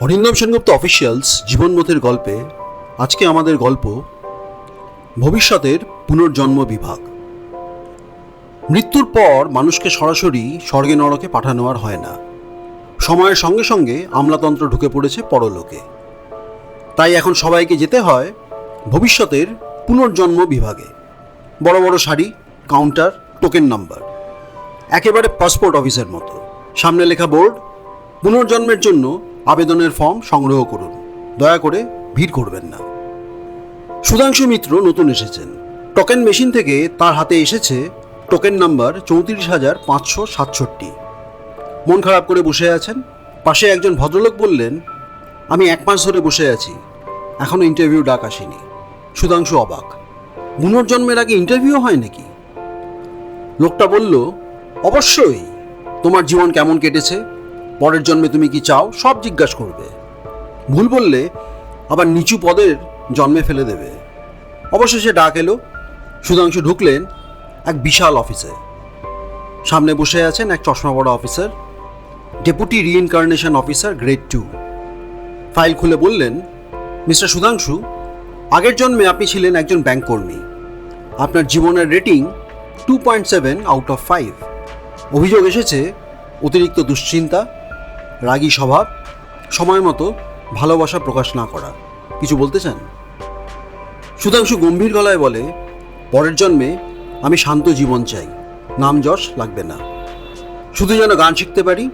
Arindam Sengupta officials জীবনমতের গল্পে আজকে আমাদের গল্প ভবিষ্যতের পুনর্জন্ম বিভাগ। মৃত্যুর পর মানুষকে সরাসরি স্বর্গে নরকে পাঠানো আর হয় না। সময়ের সঙ্গে সঙ্গে আমলাতন্ত্র ঢুকে পড়েছে পরলোকে। তাই এখন সবাইকে যেতে হয় ভবিষ্যতের পুনর্জন্ম বিভাগে। বড় বড় শাড়ি কাউন্টার টোকেন নাম্বার একেবারে পাসপোর্ট অফিসের মতো। সামনে লেখা বোর্ড, পুনর্জন্মের জন্য আবেদনের ফর্ম সংগ্রহ করুন। দয়া করে ভিড় করবেন না। সুধাংশু মিত্র নতুন এসেছেন। টোকেন মেশিন থেকে তার হাতে এসেছে টোকেন নাম্বার চৌত্রিশ হাজার পাঁচশো সাতষট্টি। মন খারাপ করে বসে আছেন। পাশে একজন ভদ্রলোক বললেন, আমি এক মাস ধরে বসে আছি। এখনও ইন্টারভিউ ডাক আসেনি। সুধাংশু অবাক। পুনর্জন্মের আগে ইন্টারভিউ হয় নাকি? লোকটা বলল, অবশ্যই। তোমার জীবন কেমন কেটেছে? পরের জন্মে তুমি কি চাও, সব জিজ্ঞাসা করবে। ভুল বললে আবার নিচু পদের জন্মে ফেলে দেবে। অবশেষে ডাক এলো, সুধাংশু ঢুকলেন এক বিশাল অফিসে। সামনে বসে আছেন এক চশমা পড়া officer, deputy reincarnation officer grade two. File খুলে বললেন, মিস্টার সুধাংশু, আগের জন্মে আপনি ছিলেন একজন ব্যাংক কর্মী। আপনার জীবনের rating two point seven out of five. অভিযোগ এসেছে, অতিরিক্ত দুশ্চিন্তা রাগী স্বভাব, সময় মতো ভালোবাসা প্রকাশ না করা। কিছু বলতে চান? সুধাংশু গম্ভীর গলায় বলে, পরের জন্মে আমি শান্ত জীবন চাই। নাম যশ লাগবে না। শুধু যেন গান শিখতে পারি,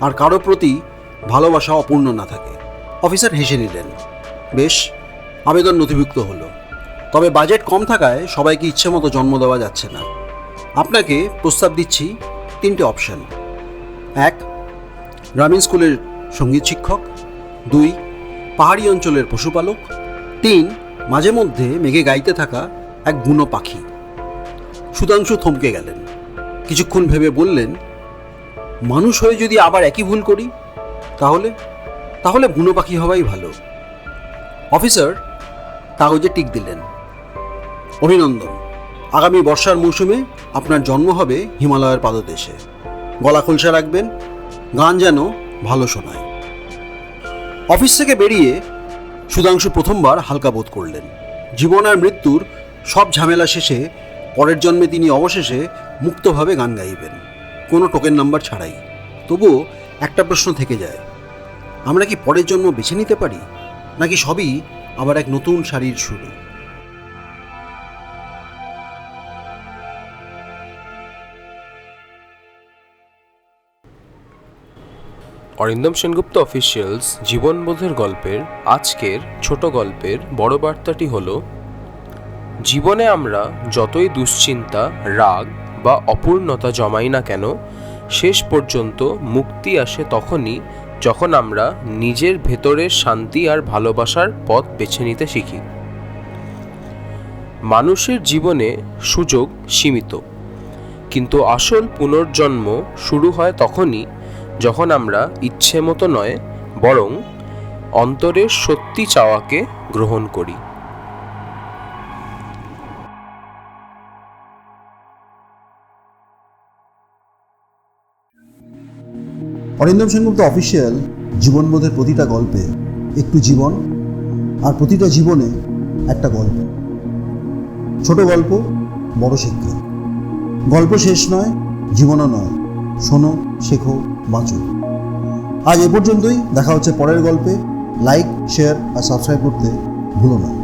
আর কারও প্রতি ভালোবাসা অপূর্ণ না থাকে। অফিসার হেসে নিলেন, বেশ, আবেদন নথিভুক্ত হলো। তবে বাজেট কম থাকায় সবাইকে ইচ্ছে মতো জন্ম দেওয়া যাচ্ছে না। আপনাকে প্রস্তাব দিচ্ছি তিনটে অপশন। এক গ্রামীণ স্কুলের সংগীত শিক্ষক, দুই, পাহাড়ি অঞ্চলের পশুপালক, তিন, মাঝে মধ্যে মেঘে গাইতে থাকা এক বুনো পাখি। সুধাংশু থমকে গেলেন। কিছুক্ষণ ভেবে বললেন, মানুষ হয়ে যদি আবার একই ভুল করি, তাহলে তাহলে বুনো পাখি হওয়াই ভালো। অফিসার কাগজে টিক দিলেন। অভিনন্দন। আগামী বর্ষার মৌসুমে আপনার জন্ম হবে হিমালয়ের পাদদেশে। গলা খোলসা রাখবেন গান যেন ভালো শোনায়। অফিস থেকে বেরিয়ে সুধাংশু প্রথমবার হালকা বোধ করলেন। জীবন আর মৃত্যুর সব ঝামেলা শেষে পরের জন্মে তিনি অবশেষে মুক্তভাবে গান গাইবেন। কোনো টোকেন নাম্বার ছাড়াই। তবুও একটা প্রশ্ন থেকে যায়, আমরা কি পরের জন্ম বেছে নিতে পারি? নাকি সবই আবার এক নতুন শাড়ির শুরু? অরিন্দম সেনগুপ্ত অফিসিয়ালস জীবনবোধের গল্পের আজকের ছোট গল্পের বড় বার্তাটি হল, জীবনে আমরা যতই দুশ্চিন্তা, রাগ বা অপূর্ণতা জমাই না কেন, শেষ পর্যন্ত মুক্তি আসে তখনই যখন আমরা নিজের ভেতরের শান্তি আর ভালোবাসার পথ বেছে নিতে শিখি। মানুষের জীবনে সুযোগ সীমিত, কিন্তু আসল পুনর্জন্ম শুরু হয় তখনই যখন আমরা ইচ্ছে মতো নয়, বরং অন্তরের সত্যি চাওয়াকে গ্রহণ করি। অরিন্দম সেনগুপ্ত অফিসিয়াল জীবনবোধের প্রতিটা গল্পে একটু জীবন আর প্রতিটা জীবনে একটা গল্প। ছোট গল্প, বড় শিক্ষা। গল্প শেষ নয়, জীবনও নয়। শোনো, শেখো বাঁচো আজ এ পর্যন্তই। দেখা হচ্ছে পরের গল্পে। লাইক শেয়ার আর সাবস্ক্রাইব করতে ভুলো না।